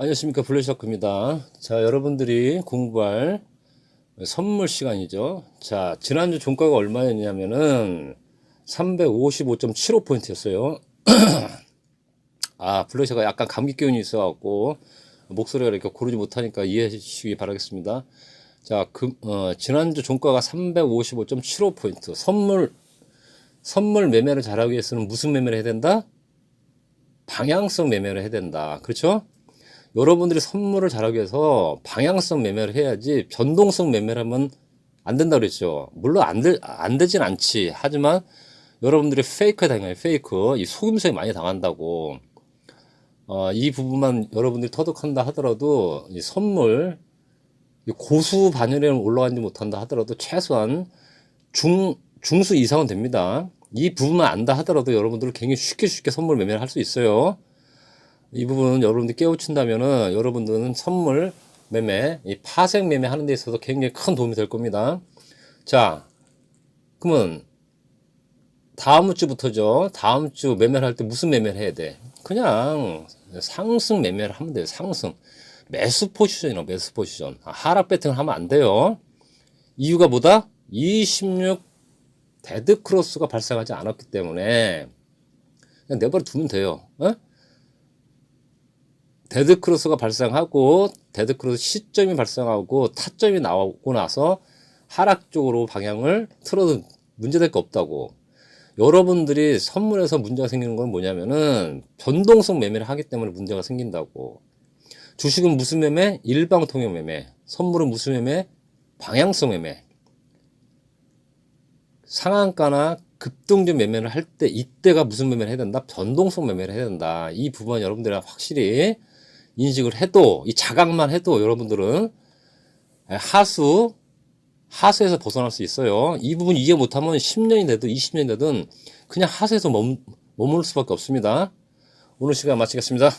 안녕하십니까. 블루셔크입니다. 자 여러분들이 공부할 선물 시간이죠. 자 지난주 종가가 얼마였냐면은 355.75포인트였어요. 아 블루셔가 약간 감기 기운이 있어 갖고 목소리가 이렇게 고르지 못하니까 이해해 주시기 바라겠습니다. 자 그, 어, 지난주 종가가 355.75포인트. 선물 선물 매매를 잘하기 위해서는 무슨 매매를 해야 된다? 방향성 매매를 해야 된다. 그렇죠? 여러분들이 선물을 잘하기 위해서 방향성 매매를 해야지 변동성 매매를 하면 안 된다 그랬죠. 물론 안, 되, 안 되진 않지. 하지만 여러분들이 페이크에 당해요. 페이크. 이 속임수에 많이 당한다고. 어, 이 부분만 여러분들이 터득한다 하더라도 이 선물 이 고수 반열에 올라가지 못한다 하더라도 최소한 중, 중수 이상은 됩니다. 이 부분만 안다 하더라도 여러분들은 굉장히 쉽게 쉽게 선물 매매를 할 수 있어요. 이 부분 여러분들 깨우친다면은 여러분들은 선물 매매, 이 파생 매매 하는 데 있어서 굉장히 큰 도움이 될 겁니다. 자, 그러면 다음 주부터죠. 다음 주 매매를 할 때 무슨 매매를 해야 돼? 그냥 상승 매매를 하면 돼요. 상승. 매수 포지션이나 매수 포지션. 아, 하락 배팅을 하면 안 돼요. 이유가 뭐다? 26 데드 크로스가 발생하지 않았기 때문에 그냥 내버려 두면 돼요. 어? 데드크로스가 발생하고 데드크로스 시점이 발생하고 타점이 나오고 나서 하락 쪽으로 방향을 틀어도 문제될 거 없다고. 여러분들이 선물에서 문제가 생기는 건 뭐냐면은 변동성 매매를 하기 때문에 문제가 생긴다고. 주식은 무슨 매매? 일방통행 매매. 선물은 무슨 매매? 방향성 매매. 상한가나 급등전 매매를 할 때 이때가 무슨 매매를 해야 된다? 변동성 매매를 해야 된다. 이 부분 여러분들이 확실히 인식을 해도 이 자각만 해도 여러분들은 하수 하수에서 벗어날 수 있어요. 이 부분 이해 못하면 10년이 돼도 20년이 되든 그냥 하수에서 머물 수밖에 없습니다. 오늘 시간 마치겠습니다.